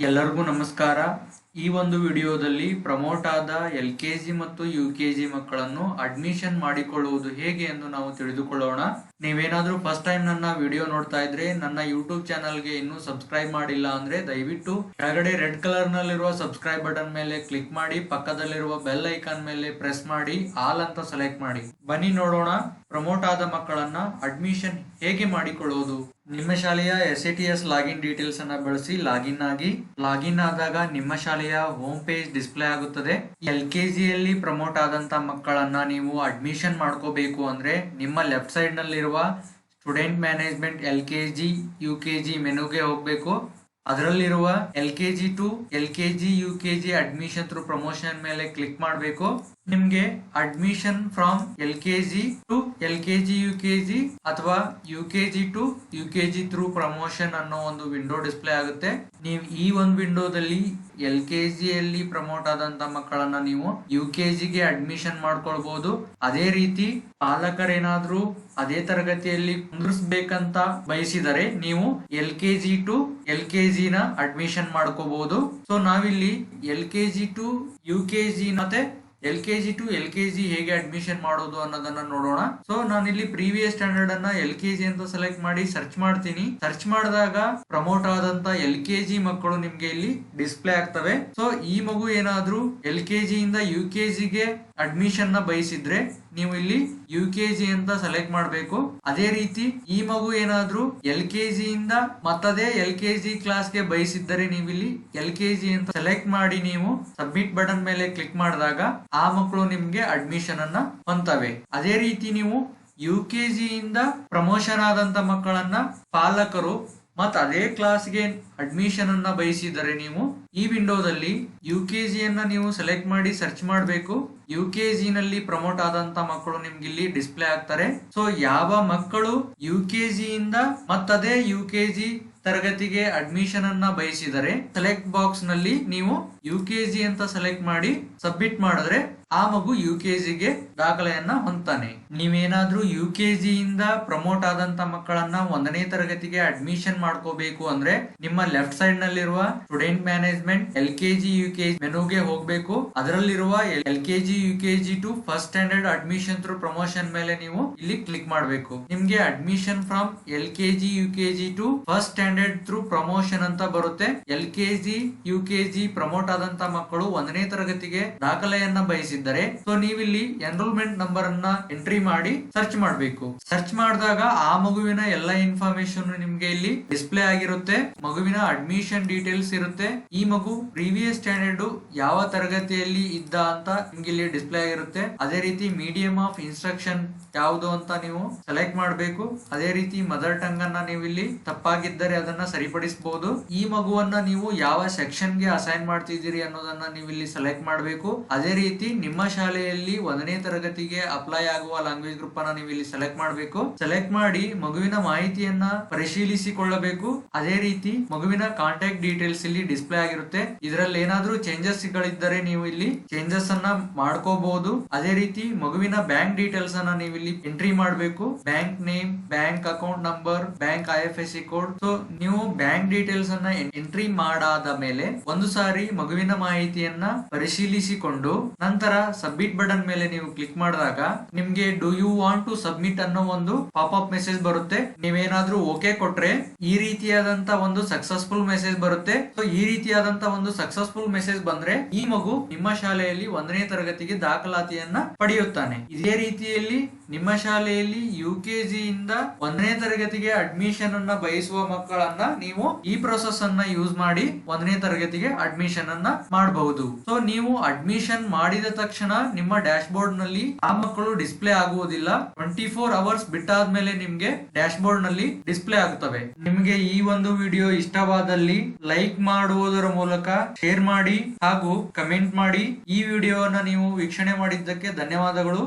ಎಲ್ಲರಿಗೂ ನಮಸ್ಕಾರ. ಈ ಒಂದು ವಿಡಿಯೋದಲ್ಲಿ ಪ್ರಮೋಟ್ ಆದ ಎಲ್ ಕೆ ಜಿ ಮತ್ತು ಯು ಕೆ ಜಿ ಮಕ್ಕಳನ್ನು ಅಡ್ಮಿಷನ್ ಮಾಡಿಕೊಳ್ಳುವುದು ಹೇಗೆ ಎಂದು ನಾವು ತಿಳಿದುಕೊಳ್ಳೋಣ. ನೀವೇನಾದ್ರೂ ಫಸ್ಟ್ ಟೈಮ್ ನನ್ನ ವಿಡಿಯೋ ನೋಡ್ತಾ ಇದ್ರೆ ನನ್ನ ಯೂಟ್ಯೂಬ್ ಚಾನಲ್ಗೆ ಇನ್ನೂ ಸಬ್ಸ್ಕ್ರೈಬ್ ಮಾಡಿಲ್ಲ ಅಂದ್ರೆ ದಯವಿಟ್ಟು ಕೆಳಗಡೆ ರೆಡ್ ಕಲರ್ ನಲ್ಲಿರುವ ಸಬ್ಸ್ಕ್ರೈಬ್ ಬಟನ್ ಮೇಲೆ ಕ್ಲಿಕ್ ಮಾಡಿ, ಪಕ್ಕದಲ್ಲಿರುವ ಬೆಲ್ ಐಕಾನ್ ಮೇಲೆ ಪ್ರೆಸ್ ಮಾಡಿ, ಆಲ್ ಅಂತ ಸೆಲೆಕ್ಟ್ ಮಾಡಿ. ಬನ್ನಿ ನೋಡೋಣ ಪ್ರಮೋಟ್ ಆದ ಮಕ್ಕಳನ್ನ ಅಡ್ಮಿಷನ್ ಹೇಗೆ ಮಾಡಿಕೊಳ್ಳುವುದು ನಿಮ್ಮ ಶಾಲೆಯ S A T S login details ಅನ್ನ ಬಳಸಿ ಲಾಗಿನ್ ಆಗಿ, ಲಾಗಿನ್ ಆದಾಗ ನಿಮ್ಮ ಶಾಲೆಯ ಹೋಮ್ ಪೇಜ್ ಡಿಸ್ಪ್ಲೇ ಆಗುತ್ತದೆ. ಎಲ್ ಕೆ ಜಿಯಲ್ಲಿ ಪ್ರಮೋಟ್ ಆದಂತ ಮಕ್ಕಳನ್ನ ನೀವು ಅಡ್ಮಿಷನ್ ಮಾಡ್ಕೋಬೇಕು ಅಂದ್ರೆ ನಿಮ್ಮ ಲೆಫ್ಟ್ ಸೈಡ್ ನಲ್ಲಿರುವ student management L K G, U K G ಮೆನುಗೆ ಹೋಗ್ಬೇಕು. ಅದರಲ್ಲಿರುವ L K G to L K G, U K G admission through promotion ಮೇಲೆ ಕ್ಲಿಕ್ ಮಾಡಬೇಕು. ನಿಮ್ಗೆ admission from L K G to L K G U K G ಅಥವಾ U K G to U K G through promotion ಅನ್ನೋ ಒಂದು window display ಆಗುತ್ತೆ ನೀವು ಈ ಒಂದು ವಿಂಡೋದಲ್ಲಿ ಎಲ್ ಕೆ ಜಿಯಲ್ಲಿ ಪ್ರಮೋಟ್ ಆದಂತ ಮಕ್ಕಳನ್ನ ನೀವು ಯು ಕೆ ಜಿಗೆ ಅಡ್ಮಿಷನ್ ಮಾಡ್ಕೊಳ್ಬಹುದು ಅದೇ ರೀತಿ ಪಾಲಕರೇನಾದ್ರೂ ಅದೇ ತರಗತಿಯಲ್ಲಿ ಕುಂದ್ರಿಸ್ಬೇಕಂತ ಬಯಸಿದರೆ ನೀವು L K G to L K G ನ ಅಡ್ಮಿಷನ್ ಮಾಡ್ಕೋಬಹುದು ಸೊ ನಾವಿಲ್ಲಿ L K G to U K G ಮತ್ತೆ L K G to L K G ಹೇಗೆ ಅಡ್ಮಿಷನ್ ಮಾಡೋದು ಅನ್ನೋದನ್ನ ನೋಡೋಣ. ಸೊ ಇಲ್ಲಿ ಪ್ರೀವಿಯಸ್ ಸ್ಟ್ಯಾಂಡರ್ಡ್ ಅನ್ನ ಎಲ್ ಕೆ ಜಿ ಅಂತ ಸೆಲೆಕ್ಟ್ ಮಾಡಿ ಸರ್ಚ್ ಮಾಡ್ತೀನಿ. ಸರ್ಚ್ ಮಾಡಿದಾಗ ಪ್ರಮೋಟ್ ಆದಂತ ಎಲ್ ಕೆ ಜಿ ಮಕ್ಕಳು ನಿಮ್ಗೆ ಇಲ್ಲಿ ಡಿಸ್ಪ್ಲೇ ಆಗ್ತವೆ. ಸೊ ಈ ಮಗು ಏನಾದ್ರೂ ಎಲ್ ಕೆ ಜಿ ಇಂದ ಯು ಕೆ ಜಿಗೆ ಅಡ್ಮಿಷನ್ನ ಬಯಸಿದ್ರೆ ನೀವು ಇಲ್ಲಿ ಯು ಕೆ ಜಿ ಅಂತ ಸೆಲೆಕ್ಟ್ ಮಾಡಬೇಕು. ಅದೇ ರೀತಿ ಈ ಮಗು ಏನಾದ್ರೂ ಎಲ್ ಕೆ ಜಿ ಇಂದ ಮತ್ತದೇ ಎಲ್ ಕೆ ಜಿ ಕ್ಲಾಸ್ಗೆ ಬಯಸಿದ್ದರೆ ನೀವು ಇಲ್ಲಿ ಎಲ್ ಕೆ ಜಿ ಅಂತ ಸೆಲೆಕ್ಟ್ ಮಾಡಿ ನೀವು ಸಬ್ಮಿಟ್ ಬಟನ್ ಮೇಲೆ ಕ್ಲಿಕ್ ಮಾಡಿದಾಗ ಆ ಮಕ್ಕಳು ನಿಮ್ಗೆ ಅಡ್ಮಿಷನ್ ಅನ್ನ ಹೊಂತವೆ ಅದೇ ರೀತಿ ನೀವು ಯು ಕೆ ಜಿ ಇಂದ ಪ್ರಮೋಷನ್ ಆದಂತ ಮಕ್ಕಳನ್ನ ಪಾಲಕರು ಮತ್ ಅದೇ ಕ್ಲಾಸ್ಗೆ ಅಡ್ಮಿಷನ್ ಅನ್ನ ಬಯಸಿದರೆ ನೀವು ಈ ವಿಂಡೋದಲ್ಲಿ ಯು ಕೆ ಜಿಯನ್ನು ನೀವು ಸೆಲೆಕ್ಟ್ ಮಾಡಿ ಸರ್ಚ್ ಮಾಡಬೇಕು. ಯು ಕೆ ನಲ್ಲಿ ಪ್ರಮೋಟ್ ಆದಂತ ಮಕ್ಕಳು ನಿಮ್ಗೆ ಇಲ್ಲಿ ಡಿಸ್ಪ್ಲೇ ಆಗ್ತಾರೆ. ಸೊ ಯಾವ ಮಕ್ಕಳು ಯು ಕೆ ಜಿ ಇಂದ ಮತ್ತದೇ ಯು ಕೆ ಜಿ ತರಗತಿಗೆ ಅಡ್ಮಿಷನ್ ಅನ್ನ ಬಯಸಿದರೆ ಸೆಲೆಕ್ಟ್ ಬಾಕ್ಸ್ನಲ್ಲಿ ನೀವು ಯು ಕೆ ಜಿ ಅಂತ ಸೆಲೆಕ್ಟ್ ಮಾಡಿ ಸಬ್ಮಿಟ್ ಮಾಡಿದ್ರೆ ಆ ಮಗು ಯು ಕೆ ಜಿಗೆ ದಾಖಲೆಯನ್ನ ಹೊಂತಾನೆ ನೀವೇನಾದ್ರೂ ಯು ಕೆ ಜಿ ಇಂದ ಪ್ರಮೋಟ್ ಆದಂತ ಮಕ್ಕಳನ್ನ ಒಂದನೇ ತರಗತಿಗೆ ಅಡ್ಮಿಷನ್ ಮಾಡ್ಕೋಬೇಕು ಅಂದ್ರೆ ನಿಮ್ಮ ಲೆಫ್ಟ್ ಸೈಡ್ ನಲ್ಲಿರುವ student management L K G U K ಮೆನುಗೆ ಹೋಗ್ಬೇಕು. ಅದರಲ್ಲಿರುವ L K G U K G to first standard admission through promotion ಮೇಲೆ ನೀವು ಇಲ್ಲಿ ಕ್ಲಿಕ್ ಮಾಡಬೇಕು. ನಿಮ್ಗೆ admission from L K G U K G to first standard through promotion ಅಂತ ಬರುತ್ತೆ. L K G U K G promote ಆದಂತ ಮಕ್ಕಳು ಒಂದನೇ ತರಗತಿಗೆ ದಾಖಲೆಯನ್ನ ಬಯಸಿದ್ದರೆ ಸೊ ನೀವಿಲ್ಲಿ ಎನ್ರೋಲ್ಮೆಂಟ್ ನಂಬರ್ ಅನ್ನ ಎಂಟ್ರಿ ಮಾಡಿ ಸರ್ಚ್ ಮಾಡಬೇಕು. ಸರ್ಚ್ ಮಾಡಿದಾಗ ಆ ಮಗುವಿನ ಎಲ್ಲ ಇನ್ಫಾರ್ಮೇಶನ್ ನಿಮ್ಗೆ ಇಲ್ಲಿ ಡಿಸ್ಪ್ಲೇ ಆಗಿರುತ್ತೆ. ಮಗುವಿನ ಅಡ್ಮಿಷನ್ ಡೀಟೇಲ್ಸ್ ಇರುತ್ತೆ. ಈ ಮಗು ಪ್ರೀವಿಯಸ್ ಸ್ಟ್ಯಾಂಡರ್ಡ್ ಯಾವ ತರಗತಿಯಲ್ಲಿ ಇದ್ದ ಅಂತ ನಿಮ್ಗೆ ಇಲ್ಲಿ ಡಿಸ್ಪ್ಲೇ ಆಗಿರುತ್ತೆ. ಅದೇ ರೀತಿ ಮೀಡಿಯಂ ಆಫ್ ಇನ್ಸ್ಟ್ರಕ್ಷನ್ ಯಾವುದು ಅಂತ ನೀವು ಸೆಲೆಕ್ಟ್ ಮಾಡಬೇಕು. ಅದೇ ರೀತಿ ಮದರ್ ಟಂಗ್ ಅನ್ನ ನೀವು ತಪ್ಪಾಗಿದ್ದರೆ ಅದನ್ನ ಸರಿಪಡಿಸಬಹುದು ಈ ಮಗುವನ್ನ ನೀವು ಯಾವ ಸೆಕ್ಷನ್ಗೆ ಅಸೈನ್ ಮಾಡ್ತಿದ್ದೀರಿ ಅನ್ನೋದನ್ನ ನೀವು ಇಲ್ಲಿ ಸೆಲೆಕ್ಟ್ ಮಾಡಬೇಕು. ಅದೇ ರೀತಿ ನಿಮ್ಮ ಶಾಲೆಯಲ್ಲಿ ಒಂದನೇ ತರಗತಿಗೆ ಅಪ್ಲೈ ಆಗುವ ಲ್ಯಾಂಗ್ವೇಜ್ ಗ್ರೂಪ್ ಅನ್ನ ನೀವು ಇಲ್ಲಿ ಸೆಲೆಕ್ಟ್ ಮಾಡಬೇಕು. ಸೆಲೆಕ್ಟ್ ಮಾಡಿ ಮಗುವಿನ ಮಾಹಿತಿಯನ್ನ ಪರಿಶೀಲಿಸಿಕೊಳ್ಳಬೇಕು. ಅದೇ ರೀತಿ ಮಗುವಿನ ಕಾಂಟ್ಯಾಕ್ಟ್ ಡೀಟೇಲ್ಸ್ ಇಲ್ಲಿ ಡಿಸ್ಪ್ಲೇ ಆಗಿರುತ್ತೆ. ಇದರಲ್ಲಿ ಏನಾದ್ರೂ ಚೇಂಜಸ್ ಗಳಿದ್ದರೆ ನೀವು ಇಲ್ಲಿ ಚೇಂಜಸ್ ಅನ್ನ ಮಾಡ್ಕೋಬಹುದು ಅದೇ ರೀತಿ ಮಗುವಿನ ಬ್ಯಾಂಕ್ ಡೀಟೇಲ್ಸ್ ಅನ್ನ ನೀವು ಇಲ್ಲಿ ಎಂಟ್ರಿ ಮಾಡಬೇಕು. Bank name bank account number bank I F S code so ನೀವು ಬ್ಯಾಂಕ್ ಡೀಟೇಲ್ಸ್ ಅನ್ನ ಎಂಟ್ರಿ ಮಾಡಾದ ಮೇಲೆ ಒಂದು ಸಾರಿ ಮಗುವಿನ ಮಾಹಿತಿಯನ್ನ ಪರಿಶೀಲಿಸಿಕೊಂಡು ನಂತರ ಸಬ್ಮಿಟ್ ಬಟನ್ ಮೇಲೆ ನೀವು ಕ್ಲಿಕ್ ಮಾಡಿದಾಗ ನಿಮ್ಗೆ do you want to submit ಅನ್ನೋ ಒಂದು ಪಾಪ್ ಅಪ್ ಮೆಸೇಜ್ ಬರುತ್ತೆ. ನೀವೇನಾದ್ರೂ ಓಕೆ ಕೊಟ್ರೆ ಈ ರೀತಿಯಾದಂತ ಒಂದು ಸಕ್ಸಸ್ಫುಲ್ ಮೆಸೇಜ್ ಬರುತ್ತೆ. ಸೊ ಈ ರೀತಿಯಾದಂತ ಒಂದು ಸಕ್ಸಸ್ಫುಲ್ ಮೆಸೇಜ್ ಬಂದ್ರೆ ಈ ಮಗು ನಿಮ್ಮ ಶಾಲೆಯಲ್ಲಿ ಒಂದನೇ ತರಗತಿಗೆ ದಾಖಲಾತಿಯನ್ನ ಪಡೆಯುತ್ತಾನೆ. ಇದೇ ರೀತಿಯಲ್ಲಿ ನಿಮ್ಮ ಶಾಲೆಯಲ್ಲಿ ಯು ಕೆ ಇಂದ ಒಂದನೇ ತರಗತಿಗೆ ಅಡ್ಮಿಷನ್ ಅನ್ನ ಬಯಸುವ ಮಕ್ಕಳನ್ನ ನೀವು ಈ ಪ್ರೊಸೆಸ್ ಅನ್ನ ಯೂಸ್ ಮಾಡಿ ಒಂದನೇ ತರಗತಿಗೆ ಅಡ್ಮಿಷನ್ ಅನ್ನ ಮಾಡಬಹುದು. ಸೊ ನೀವು ಅಡ್ಮಿಷನ್ ಮಾಡಿದ ತಕ್ಷಣ ನಿಮ್ಮ ಡ್ಯಾಶ್ ಬೋರ್ಡ್ನಲ್ಲಿ ಆ ಮಕ್ಕಳು ಡಿಸ್ಪ್ಲೇ ಆಗುವುದಿಲ್ಲ. ಟ್ವೆಂಟಿ ಫೋರ್ ಅವರ್ಸ್ ಬಿಟ್ಟಾದ್ಮೇಲೆ ನಿಮ್ಗೆ ಡ್ಯಾಶ್ ಬೋರ್ಡ್ನಲ್ಲಿ ಡಿಸ್ಪ್ಲೇ ಆಗುತ್ತವೆ ನಿಮ್ಗೆ ಈ ಒಂದು ವಿಡಿಯೋ ಇಷ್ಟವಾದಲ್ಲಿ ಲೈಕ್ ಮಾಡುವುದರ ಮೂಲಕ ಶೇರ್ ಮಾಡಿ ಹಾಗೂ ಕಮೆಂಟ್ ಮಾಡಿ ಈ ವಿಡಿಯೋವನ್ನು ನೀವು ವೀಕ್ಷಣೆ ಮಾಡಿದ್ದಕ್ಕೆ ಧನ್ಯವಾದಗಳು.